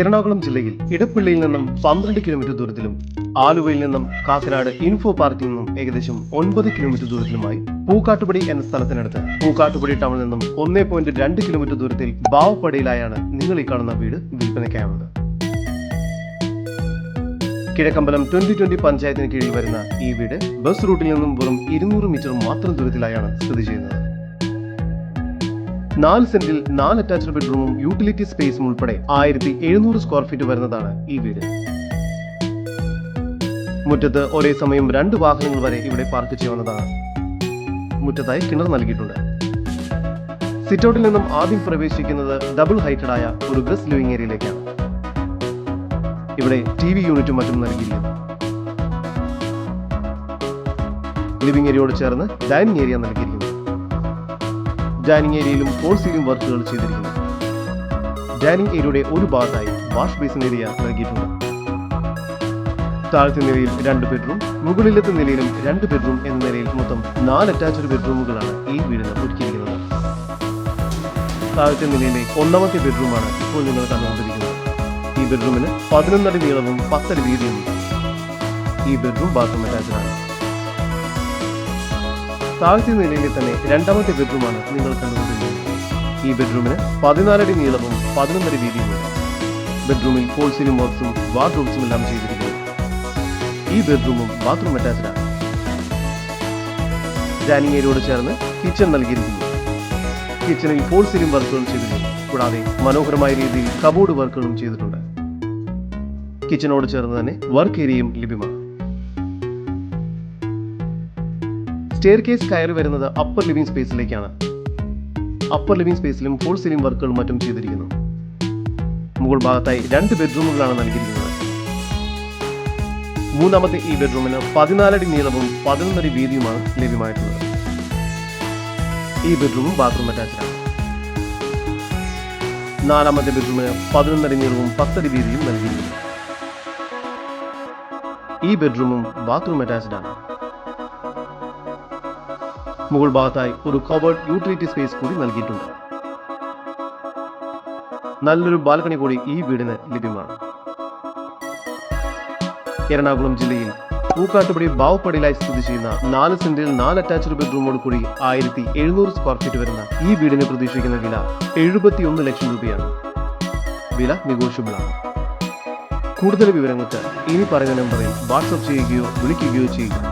എറണാകുളം ജില്ലയിൽ ഇടപ്പള്ളിയിൽ നിന്നും പന്ത്രണ്ട് കിലോമീറ്റർ ദൂരത്തിലും ആലുവയിൽ നിന്നും കാക്കനാട് ഇൻഫോ പാർക്കിൽ നിന്നും ഏകദേശം ഒൻപത് കിലോമീറ്റർ ദൂരത്തിലുമായി പൂക്കാട്ടുപടി എന്ന സ്ഥലത്തിനടുത്ത്. പൂക്കാട്ടുപടി ടൗണിൽ നിന്നും ഒന്നേ പോയിന്റ് രണ്ട് കിലോമീറ്റർ ദൂരത്തിൽ ബാവപ്പടിയിലായാണ് നിങ്ങൾ ഈ കാണുന്ന വീട് വിൽപ്പനയ്ക്കായുള്ളത്. കിഴക്കമ്പലം ട്വന്റി ട്വന്റി പഞ്ചായത്തിന് കീഴിൽ വരുന്ന ഈ വീട് ബസ് റൂട്ടിൽ നിന്നും വെറും ഇരുന്നൂറ് മീറ്റർ മാത്രം ദൂരത്തിലായാണ് സ്ഥിതി ചെയ്യുന്നത്. നാല് സെന്റിൽ നാല് അറ്റാച്ച്ഡ് ബെഡ്റൂമും യൂട്ടിലിറ്റി സ്പേസും ഉൾപ്പെടെ ആയിരത്തി എഴുന്നൂറ് സ്ക്വയർ ഫീറ്റ് വരുന്നതാണ് ഈ വീട്. മുറ്റത്ത് ഒരേ സമയം രണ്ട് വാഹനങ്ങൾ വരെ ഇവിടെ പാർക്ക് ചെയ്യാവുന്നതാണ്. മുറ്റത്തായി കിണർ നൽകിയിട്ടുണ്ട്. സിറ്റൗട്ടിൽ നിന്നും ആദ്യം പ്രവേശിക്കുന്നത് ഡബിൾ ഹൈറ്റഡ് ആയ ഒരു ഗസ് ലിവിംഗ് ഏരിയയിലേക്കാണ്. ഇവിടെ ടി വി യൂണിറ്റും മറ്റും നൽകിയിരിക്കുന്നു ലിവിംഗ് ഏരിയയോട് ചേർന്ന് ഡൈനിങ് ഏരിയ നൽകിയിരിക്കുന്നു. ഡൈനിങ് ഏരിയയിലും ഫോൾ വർക്കുകൾ ചെയ്തിരിക്കുന്നു. ഡൈനിങ് ഏരിയയുടെ ഒരു ഭാഗമായി വാഷ് ബേസിൻ ഏരിയ നൽകിയിട്ടുണ്ട്. താഴത്തെ നിലയിൽ രണ്ട് ബെഡ്റൂം മുകളിലത്തെ നിലയിലും രണ്ട് ബെഡ്റൂം എന്ന നിലയിൽ മൊത്തം നാല് അറ്റാച്ച്ഡ് ബെഡ്റൂമുകളാണ് ഈ വീടിന് ഒരുക്കിയിരിക്കുന്നത്. താഴത്തെ നിലയിലെ ഒന്നാമത്തെ ബെഡ്റൂമാണ് ഇപ്പോൾ നിങ്ങൾ കണ്ടുകൊണ്ടിരിക്കുന്നത്. ഈ ബെഡ്റൂമിന് പതിനൊന്നടി നീളവും പത്തടി വീതിയുമുണ്ട്. ഈ ബെഡ്റൂം ബാത്റൂം അറ്റാച്ച്ഡ് ആണ്. താഴത്തെ നിലയിലെ തന്നെ രണ്ടാമത്തെ ബെഡ്റൂമാണ് നിങ്ങൾ കണ്ടുകൊണ്ടിരിക്കുന്നത്. ഈ ബെഡ്റൂമിന് പതിനാലടി നീളവും പതിനൊന്നര വീതിയുമുണ്ട്. ബെഡ്റൂമിൽ ഫോൾ സീലിംഗ് വർക്ക്സും വാർഡ്രോബ്സും എല്ലാം ചെയ്തിരിക്കുന്നു. ഈ ബെഡ്റൂമും ബാത്റൂം അറ്റാച്ച്ഡ്. ആണ് ഡൈനിങ് ഏരിയയോട് ചേർന്ന് കിച്ചൺ നൽകിയിരിക്കുന്നു. കിച്ചണിൽ ഫോൾ സീലിംഗ് വർക്കുകൾ ചെയ്തിട്ടുണ്ട്. കൂടാതെ മനോഹരമായ രീതിയിൽ കബോർഡ് വർക്കുകളും ചെയ്തിട്ടുണ്ട്. കിച്ചണോട് ചേർന്ന് തന്നെ വർക്ക് ഏരിയയും ലഭ്യമാണ്. സ്റ്റെയർ കേസ് കയറി വരുന്നത് അപ്പർ ലിവിംഗ് സ്പേസിലേക്കാണ് അപ്പർ ലിവിംഗ് സ്പേസിലും ഫുൾ സീലിംഗ് വർക്കുകളും മറ്റും ചെയ്തിരിക്കുന്നു. മുകൾ ഭാഗത്തായി രണ്ട് ബെഡ്റൂമുകളാണ് നൽകിയിരിക്കുന്നത്. മൂന്നാമത്തെ ഈ ബെഡ്റൂമിന് പതിനാലടി നീളവും പതിനൊന്നടി വീതിയുമാണ് ലഭ്യമായിട്ടുള്ളത്. ഈ ബെഡ്റൂമും ബാത്റൂം അറ്റാച്ച്ഡ് ആണ്. നാലാമത്തെ ബെഡ്റൂമിന് പതിനൊന്നടി നീളവും പത്തടി വീതിയും നൽകിയിരിക്കുന്നു. ഈ ബെഡ്റൂമും ബാത്റൂം അറ്റാച്ച്ഡ് ആണ്. മുകൾ ഭാഗത്തായി ഒരു കവേർഡ് യൂട്ടിലിറ്റി സ്പേസ് കൂടി നൽകിയിട്ടുണ്ട്. നല്ലൊരു ബാൽക്കണി കൂടി ഈ വീടിന് ലഭ്യമാണ്. എറണാകുളം ജില്ലയിൽ പൂക്കാട്ടുപടി ബാവപ്പടിയിലായി സ്ഥിതി ചെയ്യുന്ന നാല് സെന്റിൽ നാല് അറ്റാച്ച്ഡ് ബെഡ്റൂമോട് കൂടി ആയിരത്തി എഴുന്നൂറ് സ്ക്വയർ ഫീറ്റ് വരുന്ന ഈ വീടിന് പ്രതീക്ഷിക്കുന്ന വില എഴുപത്തിയൊന്ന് ലക്ഷം രൂപയാണ്. വില നെഗോഷ്യബിളാണ് കൂടുതൽ വിവരങ്ങൾക്ക് ഇനി പറയുന്ന നമ്പറിൽ വാട്സപ്പ് ചെയ്യുകയോ വിളിക്കുകയോ ചെയ്യുക.